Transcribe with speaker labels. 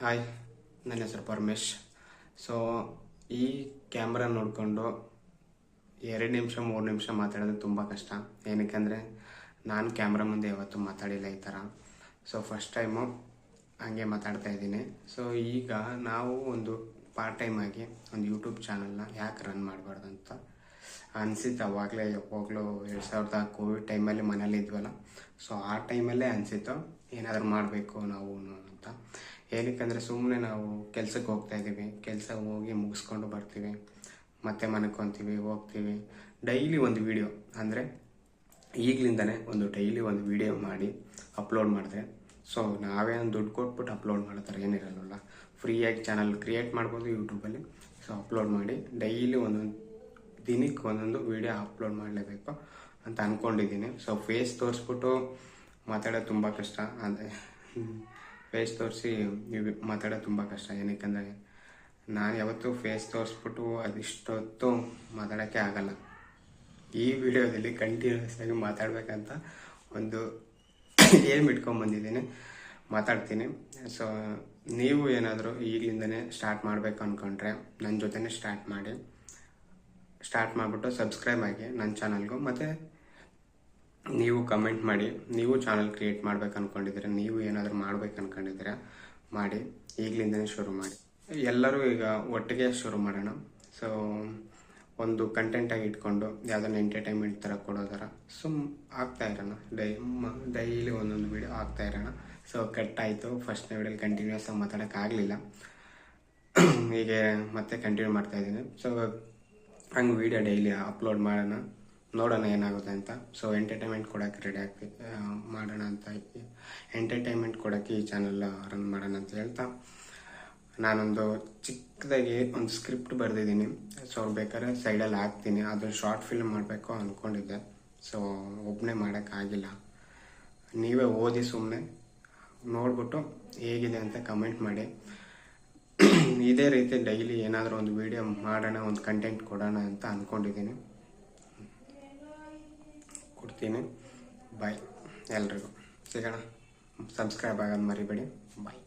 Speaker 1: Hi, ನನ್ನ ಹೆಸರು Paramesh. So ಈ ಕ್ಯಾಮ್ರಾ ನೋಡಿಕೊಂಡು ಎರಡು ನಿಮಿಷ, ಮೂರು ನಿಮಿಷ ಮಾತಾಡೋದು ತುಂಬ ಕಷ್ಟ. ಏನಕ್ಕೆ ನಾನು ಕ್ಯಾಮ್ರಾ ಮುಂದೆ ಯಾವತ್ತೂ ಮಾತಾಡಿಲ್ಲ ಈ ಥರ. ಸೊ ಫಸ್ಟ್ ಟೈಮು ಹಾಗೆ ಮಾತಾಡ್ತಾ ಇದ್ದೀನಿ. ಸೊ ಈಗ ನಾವು ಒಂದು ಪಾರ್ಟ್ ಟೈಮ್ ಆಗಿ ಒಂದು ಯೂಟ್ಯೂಬ್ ಚಾನಲ್ನ ಯಾಕೆ ರನ್ ಮಾಡಬಾರ್ದು ಅಂತ ಅನಿಸಿತ್ತು. ಅವಾಗಲೇ, ಯಾವಾಗಲೂ ಎರಡು ಸಾವಿರದ ಕೋವಿಡ್ ಟೈಮಲ್ಲಿ ಮನೇಲಿ ಇದ್ವಲ್ಲ. ಸೊ ಆ ಟೈಮಲ್ಲೇ ಅನಿಸಿತ್ತು, ಏನಾದರೂ ಮಾಡಬೇಕು ನಾವು ಅಂತ. ಏನಕ್ಕಂದರೆ ಸುಮ್ಮನೆ ನಾವು ಕೆಲ್ಸಕ್ಕೆ ಹೋಗ್ತಾ ಇದ್ದೀವಿ. ಕೆಲಸ ಹೋಗಿ ಮುಗಿಸ್ಕೊಂಡು ಬರ್ತೀವಿ. ಮತ್ತೆ ಮನಕೊಂತೀವಿ ಹೋಗ್ತೀವಿ. ಡೈಲಿ ಒಂದು ವಿಡಿಯೋ. ಅಂದರೆ ಈಗಲಿಂದನೇ ಒಂದು ಡೈಲಿ ಒಂದು ವಿಡಿಯೋ ಮಾಡಿ ಅಪ್ಲೋಡ್ ಮಾಡಿದ್ರೆ ಸೊ ನಾವೇನು ದುಡ್ಡು ಕೊಟ್ಬಿಟ್ಟು ಅಪ್ಲೋಡ್ ಮಾಡ್ತಾರೆ ಏನಿರಲ್ಲ ಫ್ರೀಯಾಗಿ ಚಾನಲ್ ಕ್ರಿಯೇಟ್ ಮಾಡ್ಬೋದು ಯೂಟ್ಯೂಬಲ್ಲಿ. ಸೊ ಅಪ್ಲೋಡ್ ಮಾಡಿ ಡೈಲಿ ಒಂದೊಂದು ದಿನಕ್ಕೆ ಒಂದೊಂದು ವಿಡಿಯೋ ಅಪ್ಲೋಡ್ ಮಾಡಲೇಬೇಕು ಅಂತ ಅಂದ್ಕೊಂಡಿದ್ದೀನಿ ಸೊ ಫೇಸ್ ತೋರಿಸ್ಬಿಟ್ಟು ಮಾತಾಡೋದು ತುಂಬ ಕಷ್ಟ. ಅಂದರೆ ಫೇಸ್ ತೋರಿಸಿ, ನೀವು ಮಾತಾಡೋದು ತುಂಬ ಕಷ್ಟ. ಏನಕ್ಕೆಂದರೆ, ನಾನು ಯಾವತ್ತೂ ಫೇಸ್ ತೋರಿಸ್ಬಿಟ್ಟು ಅದಿಷ್ಟೊತ್ತು ಮಾತಾಡೋಕ್ಕೆ ಆಗಲ್ಲ. ಈ ವಿಡಿಯೋದಲ್ಲಿ ಕಂಟಿನ್ಯೂಸ್ ಆಗಿ ಮಾತಾಡಬೇಕಂತ ಒಂದು ಏಮ್ ಇಟ್ಕೊಂಬಂದಿದ್ದೀನಿ ಮಾತಾಡ್ತೀನಿ. ಸೊ ನೀವು ಏನಾದರೂ ಈಗಲಿಂದನೇ ಸ್ಟಾರ್ಟ್ ಮಾಡಬೇಕು ಅಂದ್ಕೊಂಡ್ರೆ ನನ್ನ ಜೊತೆನೇ ಸ್ಟಾರ್ಟ್ ಮಾಡಿ. ಸ್ಟಾರ್ಟ್ ಮಾಡಿಬಿಟ್ಟು ಸಬ್ಸ್ಕ್ರೈಬ್ ಆಗಿ ನನ್ನ ಚಾನಲ್ಗೂ ಮತ್ತು ನೀವು ಕಮೆಂಟ್ ಮಾಡಿ, ನೀವು ಚಾನಲ್ ಕ್ರಿಯೇಟ್ ಮಾಡ್ಬೇಕು ಅನ್ಕೊಂಡಿದ್ರೆ ನೀವು ಏನಾದರೂ ಮಾಡ್ಬೇಕು ಅನ್ಕೊಂಡಿದ್ರೆ ಮಾಡಿ, ಈಗಲಿಂದನೇ ಶುರು ಮಾಡಿ. ಎಲ್ಲರೂ ಈಗ ಒಟ್ಟಿಗೆ ಶುರು ಮಾಡೋಣ. ಸೊ ಒಂದು ಕಂಟೆಂಟಾಗಿ ಇಟ್ಕೊಂಡು ಯಾವುದನ್ನ ಎಂಟರ್ಟೈನ್ಮೆಂಟ್ ಥರ ಕೊಡೋ ಥರ ಸುಮ್ ಆಗ್ತಾ ಇರೋಣ. ಡೈ ಡೈಲಿ ಒಂದೊಂದು ವೀಡಿಯೋ ಆಗ್ತಾ ಇರೋಣ. ಸೊ ಕಟ್ ಆಯಿತು ಫಸ್ಟ್ನೇ ವೀಡಿಯೋಲಿ ಕಂಟಿನ್ಯೂಸ್ ಆಗಿ ಮಾತಾಡೋಕ್ಕಾಗಲಿಲ್ಲ ಹೀಗೆ ಮತ್ತೆ ಕಂಟಿನ್ಯೂ ಮಾಡ್ತಾ ಇದ್ದೀನಿ. ಸೊ ಹಂಗೆ ವಿಡಿಯೋ ಡೈಲಿ ಅಪ್ಲೋಡ್ ಮಾಡೋಣ. ನೋಡೋಣ ಏನಾಗುತ್ತೆ ಅಂತ. ಸೊ ಎಂಟರ್ಟೈನ್ಮೆಂಟ್ ಕೊಡೋಕ್ಕೆ ರೆಡಿ ಆಗ್ತಿ ಮಾಡೋಣ ಅಂತ ಎಂಟರ್ಟೈನ್ಮೆಂಟ್ ಕೊಡೋಕ್ಕೆ ಈ ಚಾನಲ್ ರನ್ ಮಾಡೋಣ ಅಂತ ಹೇಳ್ತಾ. ನಾನೊಂದು ಚಿಕ್ಕದಾಗಿ ಒಂದು ಸ್ಕ್ರಿಪ್ಟ್ ಬರೆದಿದ್ದೀನಿ. ಸೊ ಬೇಕಾದ್ರೆ ಸೈಡಲ್ಲಿ ಹಾಕ್ತೀನಿ. ಅದು ಶಾರ್ಟ್ ಫಿಲ್ಮ್ ಮಾಡಬೇಕು ಅಂದ್ಕೊಂಡಿದ್ದೆ ಸೊ ಒಬ್ಬನೇ ಮಾಡೋಕ್ಕಾಗಿಲ್ಲ ನೀವೇ ಓದಿ ಸುಮ್ಮನೆ ನೋಡ್ಬಿಟ್ಟು ಹೇಗಿದೆ ಅಂತ ಕಮೆಂಟ್ ಮಾಡಿ. ಇದೇ ರೀತಿ ಡೈಲಿ ಏನಾದರೂ ಒಂದು ವಿಡಿಯೋ ಮಾಡೋಣ, ಒಂದು ಕಂಟೆಂಟ್ ಕೊಡೋಣ ಅಂತ ಅಂದ್ಕೊಂಡಿದ್ದೀನಿ ಕೊಡ್ತೀನಿ. ಬಾಯ್ ಎಲ್ರಿಗೂ. ಸಿಗೋಣ. ಸಬ್ಸ್ಕ್ರೈಬ್ ಆಗೋದು ಮರಿಬೇಡಿ. ಬಾಯ್